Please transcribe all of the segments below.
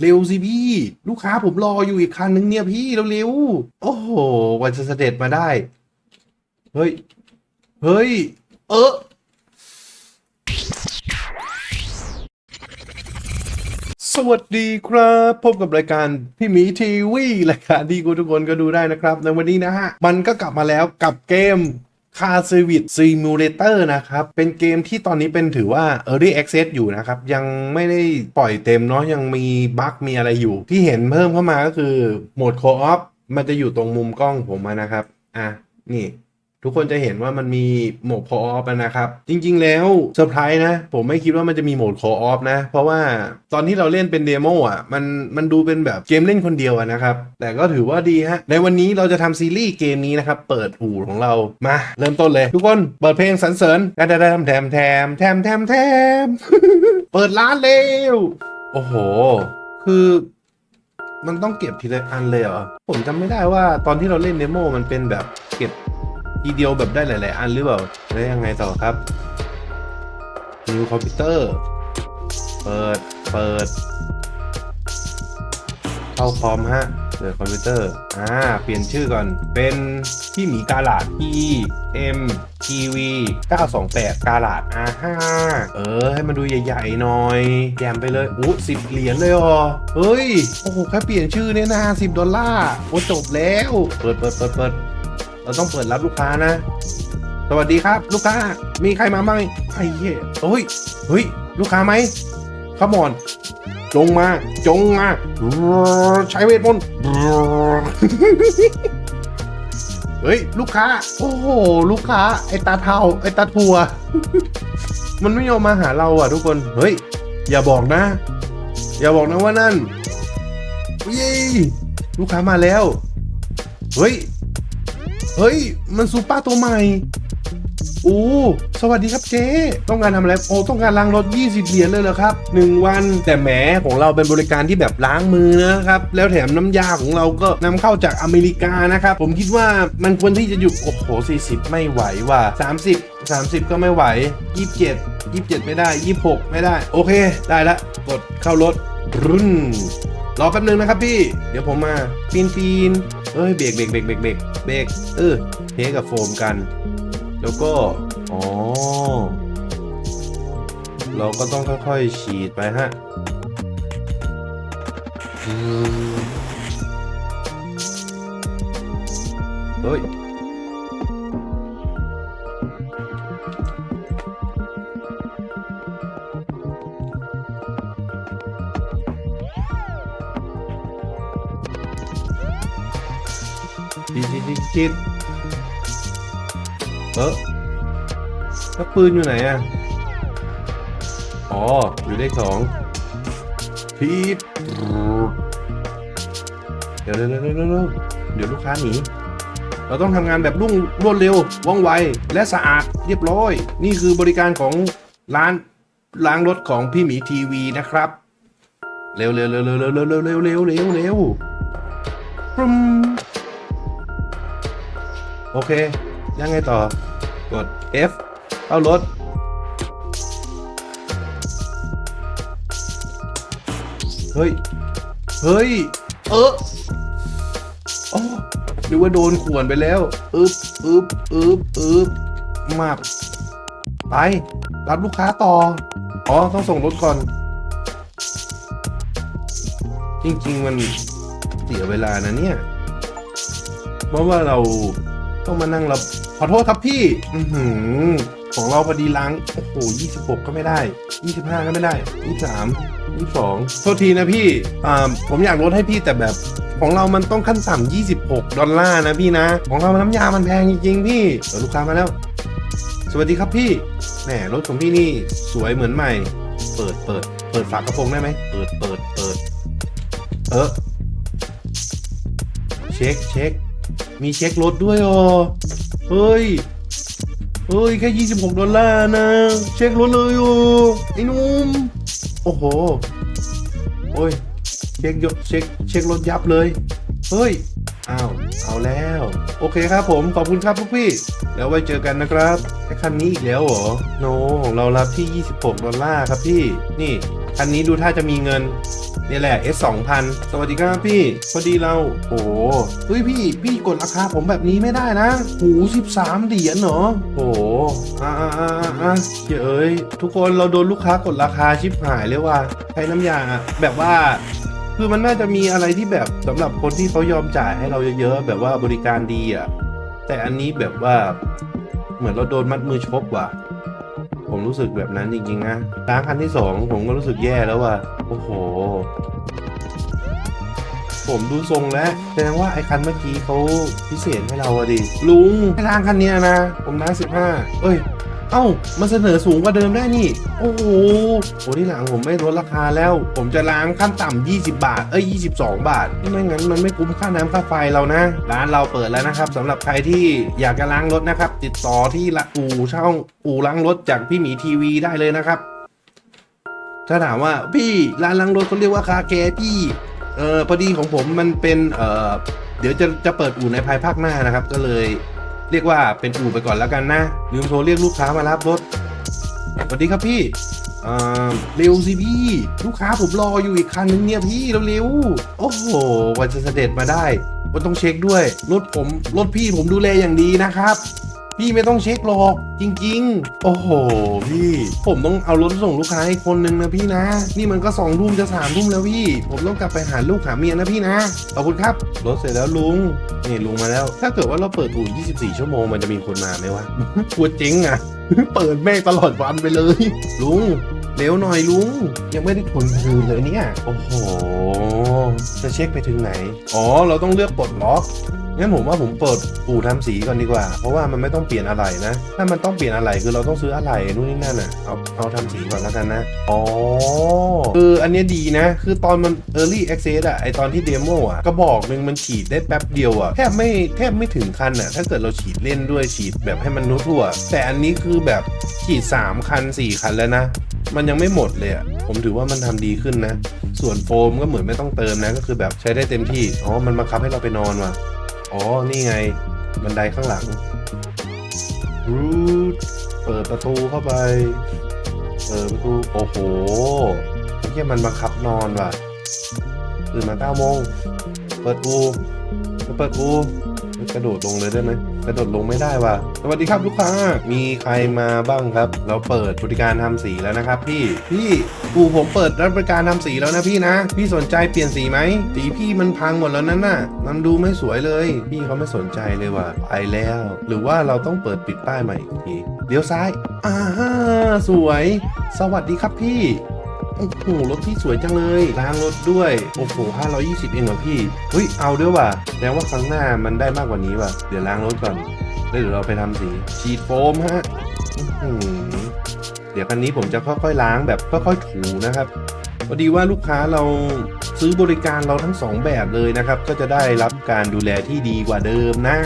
เร็วสิพี่ ลูกค้าผมรออยู่อีกคันนึงเนี่ยพี่เร็วๆโอ้โหว่าจะเสด็จมาได้ เฮ้ย เฮ้ย เออสวัสดีครับ พบกับรายการพี่หมีทีวีรายการที่คุณทุกคนก็ดูได้นะครับในวันนี้นะฮะ มันก็กลับมาแล้วกับเกม Car Service Simulator นะครับ เป็นเกมที่ตอนนี้เป็นถือว่า Early Access อยู่นะครับ ยังไม่ได้ปล่อยเต็มเนาะยังมีบั๊กมีอะไรอยู่ ที่เห็นเพิ่มเข้ามาก็คือโหมด Co-op มันจะอยู่ตรงมุมกล้องผมนะครับ อะ นี่ ทุกคนจะเห็นว่ามันมีโหมดคออฟนะครับ จริงๆแล้วเซอร์ไพรส์นะ ผมไม่คิดว่ามันจะมีโหมดคออฟนะ เพราะว่าตอนที่เราเล่นเป็นเดโมอะมันมันดูเป็นแบบเกมเล่นคนเดียวนะครับ แต่ก็ถือว่าดีฮะ ในวันนี้เราจะทำซีรีส์เกมนี้นะครับ เปิดอู่ของเรามา เริ่มต้นเลย ทุกคนเปิดเพลงสรรเสริญแทมแทมแทมแทมแทมแทมเปิดร้านเร็วโอ้โห คือมันต้องเก็บทีละอันเลยเหรอผมจำไม่ได้ว่าตอนที่เราเล่นเดโมมันเป็นแบบเก็บ ทีเดียวแบบได้หลาย ๆ อันหรือเปล่าแล้วยังไงต่อครับ New Computer เปิด เปิด เข้าคอมฮะเปิดคอมพิวเตอร์ อ่า เปลี่ยนชื่อก่อน เป็นพี่หมีกาลาด E M T V 928 กาลาดอ่าฮ่าเออ ให้มันดูใหญ่ ๆ หน่อยแยมไปเลยอู้สิบเหรียญเลยอ๋อ เฮ้ย โอ้โห แค่เปลี่ยนชื่อเนี่ยนะสิบดอลลาร์ โอ้จบแล้ว เปิดเปิดเปิดเปิด เราต้องเปิดรับลูกค้านะ สวัสดีครับ ลูกค้า มีใครมาบ้างไอ้เหี้ยเฮ้ยเฮ้ย ลูกค้าไหมขมอนจงมา จงมา ใช้เวทมนต์เฮ้ย ลูกค้า โอ้โห ลูกค้า ไอตาเทาไอตาทัว มันไม่ยอมมาหาเราอะทุกคน เฮ้ย อย่าบอกนะ อย่าบอกนะว่านั่นเย้ลูกค้ามาแล้ว เฮ้ย เฮ้ย มันซูเปอร์ตัวใหม่โอ้สวัสดีครับเจ๊ ต้องการทำอะไร โอ้ ต้องการล้างรถ 20 เหรียญเลยเหรอครับ 1 วัน แต่แหมของเราเป็นบริการที่แบบล้างมือนะครับ แล้วแถมน้ำยาของเราก็นำเข้าจากอเมริกานะครับ ผมคิดว่ามันควรที่จะอยู่ โอ้โห 40 ไม่ไหวว่ะ 30 30 ก็ไม่ไหว 27 27 ไม่ได้ 26 ไม่ได้ โอเค ได้ละ กดเข้ารถรุ่นรอแป๊บนึงนะครับพี่ เดี๋ยวผมมาปีนปีนเอ้ย เบรกเบรกเบรกเบรก เบรกเออเทกับโฟมกัน แล้วก็ อ๋อ เราก็ต้องค่อยๆฉีดไปฮะเฮ้ย ฉีดฉีดฉีดฉีดเออแล้วปืนอยู่ไหนอะ อ๋อ อยู่เลขสองพีดเดี๋ยวเร็วเร็วเร็วเร็วเดี๋ยวลูกค้าหนี เราต้องทำงานแบบรุ่งรวดเร็ว ว่องไว และสะอาดเรียบร้อย นี่คือบริการของร้านล้างรถของพี่หมีทีวีนะครับ เร็วเร็วเร็วเร็วเร็วเร็วเร็วเร็วเร็วเร็วเร็วปรึม โอเค ยังไงต่อ กด F เข้ารถ เฮ้ย เฮ้ย เออโอ้นึกว่าโดนข่วนไปแล้วอึบอึบอึบอึบมาบไป รับลูกค้าต่อ อ๋อ ต้องส่งรถก่อน จริง ๆ มันเสียเวลานะเนี่ย เพราะว่าเรา ต้องมานั่งรับขอโทษครับพี่ อือหือของเราพอดีล้าง โอ้โห26 ก็ไม่ได้ 25 ก็ไม่ได้ 23 22 โทษทีนะพี่ อ่า ผมอยากลดให้พี่แต่แบบ ของเรามันต้องขั้นต่ำ26 ดอลลาร์นะพี่นะ ของเราน้ำยามันแพงจริงๆพี่เออลูกค้ามาแล้ว สวัสดีครับพี่ แหมรถของพี่นี่สวยเหมือนใหม่ เปิดเปิด เปิดฝากระโปรงได้ไหม เปิดเปิดเปิด เออ เช็คเช็ค มีเช็ครถด้วยอ๋อเฮ้ย เฮ้ย แค่ 26 ดอลลาร์นะ เช็ครถเลยโอ้ไอ้นุ่ม โอ้โห โอ้ย เช็คยกเช็ค เช็ครถยับเลย เฮ้ย อ้าว เอาแล้ว โอเคครับผม ขอบคุณครับลูกพี่ แล้วไว้เจอกันนะครับไอ้คันนี้อีกแล้วเหรอ โน ของเรารับที่ 26 ดอลลาร์ครับพี่ นี่ คันนี้ดูท่าจะมีเงินนี่แหละ S 2 0 0 0สวัสดีครับพี่ พอดีเรา โอ้หเฮ้ยพี่ พี่กดราคาผมแบบนี้ไม่ได้นะ หู13เหรียญเหรอ โอ้โหอ่าอ่าอ่าเอ้ย ทุกคนเราโดนลูกค้ากดราคาชิบหายเลยว่ะใช้น้ำยาแบบว่าคือมันน่าจะมีอะไรที่แบบสำหรับคนที่เขายอมจ่ายให้เราเยอะๆแบบว่าบริการดีอะแต่อันนี้แบบว่าเหมือนเราโดนมัดมือชกว่ะ ผมรู้สึกแบบนั้นจริงๆนะล้างคันที่สองผมก็รู้สึกแย่แล้วว่ะโอ้โห ผมดูทรงแล้วแสดงว่าไอ้คันเมื่อกี้เขาพิเศษให้เราอะดิลุงให้ล้างคันเนี้ยนะ ผมล้างสิบห้าเอ้ย เอ้ามาเสนอสูงกว่าเดิมได้นี่ โอ้โหโอ้ที่หลังผมไม่ลดราคาแล้ว ผมจะล้างขั้นต่ำ20 บาท เอ้ย 22 บาท ไม่งั้นมันไม่คุ้มค่าน้ำค่าไฟเรานะ ร้านเราเปิดแล้วนะครับสำหรับใครที่อยากจะล้างรถนะครับ ติดต่อที่ละอู่ช่องอู่ล้างรถจากพี่หมีทีวีได้เลยนะครับ ถ้าถามว่าพี่ร้านล้างรถเขาเรียกว่าคาแคร์พี่ เออพอดีของผมมันเป็น เออเดี๋ยวจะจะเปิดอู่ในภายภาคหน้านะครับ ก็เลย เรียกว่าเป็นอู่ไปก่อนแล้วกันนะ ลืมโทรเรียกลูกค้ามารับรถสวัสดีครับพี่เร็วสิพี่ ลูกค้าผมรออยู่อีกคันนึงเนี่ยพี่เร็วๆโอ้โหว่าจะเสด็จมาได้ก็ต้องเช็คด้วย รถผมรถพี่ผมดูแลอย่างดีนะครับ พี่ไม่ต้องเช็คหรอกจริง ๆ โอ้โห พี่ ผมต้องเอารถส่งลูกค้าให้คนหนึ่งนะพี่นะ นี่มันก็สองทุ่มจะสามทุ่มแล้วพี่ ผมต้องกลับไปหาลูกหาเมียนะพี่นะขอบคุณครับรถเสร็จแล้วลุง นี่ลุงมาแล้ว ถ้าเกิดว่าเราเปิดอู่24 ชั่วโมงมันจะมีคนมาไหมวะกลัวเจ๊งอะ เปิดแม่งตลอดวันไปเลย ลุงเร็วหน่อยลุง ยังไม่ได้ทนคืนเลยเนี่ย โอ้โห จะเช็คไปถึงไหน อ๋อ เราต้องเลือกปลดล็อก งั้นผมว่าผมเปิดอู่ทำสีก่อนดีกว่า เพราะว่ามันไม่ต้องเปลี่ยนอะไรนะ ถ้ามันต้องเปลี่ยนอะไรคือเราต้องซื้ออะไรนู่นนี่นั่นอะ เอาเอาทำสีก่อนแล้วกันนะ อ๋อ คืออันนี้ดีนะ คือตอนมัน Early Access อะไอตอนที่เดโมอะก็บอกหนึ่งมันฉีดได้แป๊บเดียวอะแทบไม่แทบไม่ถึงคันอะถ้าเกิดเราฉีดเล่นด้วยฉีดแบบให้มันทั่ว แต่อันนี้คือแบบฉีด 3 คัน 4 คันแล้วนะ มันยังไม่หมดเลยอะผมถือว่ามันทำดีขึ้นนะ ส่วนโฟมก็เหมือนไม่ต้องเติมนะ ก็คือแบบใช้ได้เต็มที่ อ๋อ มันบังคับให้เราไปนอนว่ะ อ๋อ นี่ไง บันไดข้างหลังรูดเปิดประตูเข้าไป เปิดประตู โอ้โหไอ้เหี้ยมันบังคับนอนว่ะตื่นมาเก้าโมง เปิดอูเปิดอูกระโดดลงเลยได้ไหม กระโดดลงไม่ได้ว่ะสวัสดีครับลูกค้า มีใครมาบ้างครับ เราเปิดบริการทำสีแล้วนะครับ พี่พี่อู่ผมเปิดรับบริการทำสีแล้วนะพี่นะ พี่สนใจเปลี่ยนสีไหมสีพี่มันพังหมดแล้วนั่นน่ะ มันดูไม่สวยเลย พี่เขาไม่สนใจเลยว่ะไปแล้ว หรือว่าเราต้องเปิดปิดป้ายใหม่อีกทีเลี้ยวซ้ายอ่าสวย สวัสดีครับพี่ โอ้โหรถพี่สวยจังเลยล้างรถด้วย โอ้โห520 เองเหรอพี่เฮ้ยเอาด้วยว่ะแสดงว่าครั้งหน้ามันได้มากกว่านี้ว่ะ เดี๋ยวล้างรถก่อนแล้วเดี๋ยวเราไปทำสีฉีดโฟมฮะเดี๋ยวคันนี้ผมจะค่อยๆล้างแบบค่อยๆถูนะครับพอดีว่าลูกค้าเราซื้อบริการเราทั้งสองแบบเลยนะครับ ก็จะได้รับการดูแลที่ดีกว่าเดิมนะ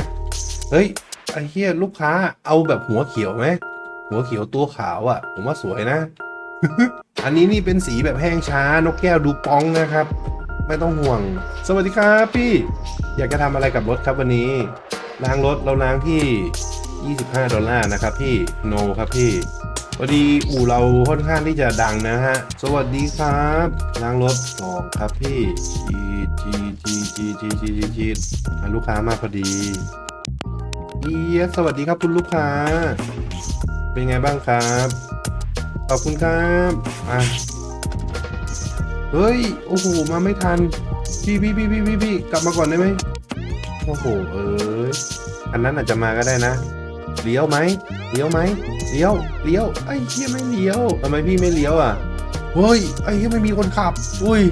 เฮ้ยไอ้เฮียลูกค้าเอาแบบหัวเขียวไหมหัวเขียวตัวขาวอะ่ะ ผมว่าสวยนะ อันนี้นี่เป็นสีแบบแห้งช้านกแก้วดูป้องนะครับ ไม่ต้องห่วง สวัสดีครับพี่ อยากจะทำอะไรกับรถครับวันนี้ล้างรถเราล้างที่ 25 ดอลลาร์นะครับพี่โนครับพี่พอดีอู่เราค่อนข้างที่จะดังนะฮะ สวัสดีครับล้างรถสองครับพี่จีจีจีจีจีจีจีจีลูกค้ามาพอดีเอียสวัสดีครับคุณลูกค้า เป็นไงบ้างครับ ขอบคุณครับอะเฮ้ย โอ้โห มาไม่ทัน พี่พี่พี่พี่พี่พี่กลับมาก่อนได้ไหมโอ้โห เอ้ย อันนั้นอาจจะมาก็ได้นะ เลี้ยวไหม เลี้ยวไหม เลี้ยว เลี้ยว ไอ้เหี้ยไม่เลี้ยวทำไมพี่ไม่เลี้ยวอะ เฮ้ย ไอ้เหี้ยไม่มีคนขับ อุ้ย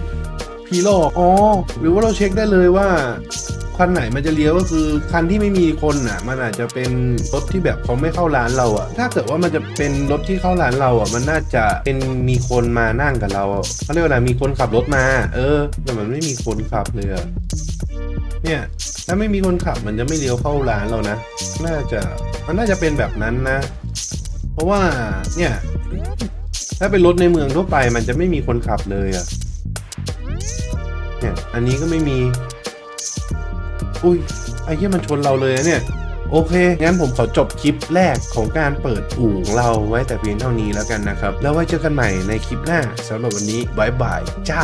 ผีหลอก อ๋อ หรือว่าเราเช็คได้เลยว่า คันไหนมันจะเลี้ยวก็คือคันที่ไม่มีคนอะ มันอาจจะเป็นรถที่แบบเขาไม่เข้าร้านเราอะ ถ้าเกิดว่ามันจะเป็นรถที่เข้าร้านเราอะ มันน่าจะเป็นมีคนมานั่งกับเราเขาเรียกว่าอะไรมีคนขับรถมา เออ แต่มันไม่มีคนขับเลยอะเนี่ยถ้าไม่มีคนขับมันจะไม่เลี้ยวเข้าร้านเรานะ น่าจะมันน่าจะเป็นแบบนั้นนะ เพราะว่าเนี่ยถ้าเป็นรถในเมืองทั่วไปมันจะไม่มีคนขับเลยอะเนี่ยอันนี้ก็ไม่มี อุ้ยไอ้เหี้ยมันชนเราเลยนะเนี่ย โอเค งั้นผมขอจบคลิปแรกของการเปิดอู่ของเราไว้แต่เพียงเท่านี้แล้วกันนะครับ แล้วไว้เจอกันใหม่ในคลิปหน้าสำหรับวันนี้บายบายจ้า